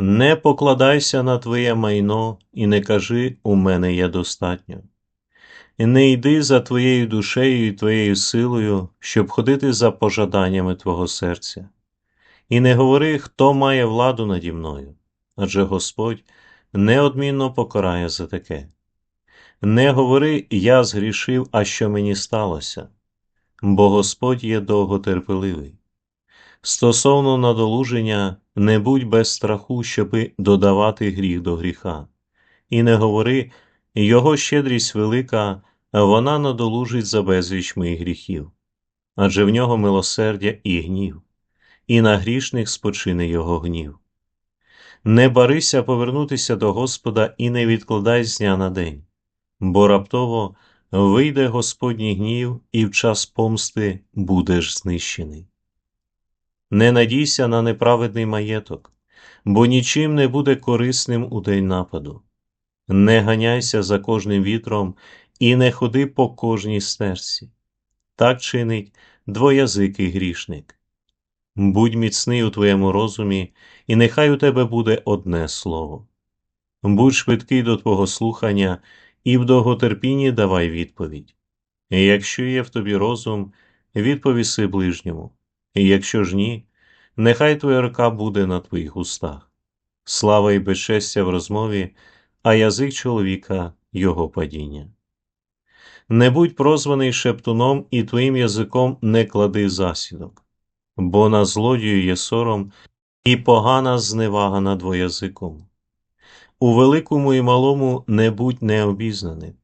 Не покладайся на твоє майно і не кажи у мене є достатньо. І не йди за твоєю душею і твоєю силою, щоб ходити за пожаданнями твого серця. І не говори, хто має владу наді мною, адже Господь неодмінно покарає за таке. Не говори, я згрішив, а що мені сталося, бо Господь є довготерпеливий. Стосовно надолуження, не будь без страху, щоби додавати гріх до гріха, і не говори, його щедрість велика, вона надолужить за безвіч моїх гріхів, адже в нього милосердя і гнів, і на грішних спочине його гнів. Не барися повернутися до Господа і не відкладай з дня на день, бо раптово вийде Господній гнів, і в час помсти будеш знищений. Не надійся на неправедний маєток, бо нічим не буде корисним у день нападу. Не ганяйся за кожним вітром і не ходи по кожній стежці. Так чинить двоязикий грішник. Будь міцний у твоєму розумі, і нехай у тебе буде одне слово. Будь швидкий до твого слухання і в довготерпінні давай відповідь. Якщо є в тобі розум, відповіси ближньому, і якщо ж ні, нехай твоя рука буде на твоїх устах. Слава і безчестя в розмові, а язик чоловіка його падіння. Не будь прозваний шептуном і твоїм язиком не клади засідок, бо на злодію є сором і погана зневага над двоязиком. У великому і малому не будь необізнаним,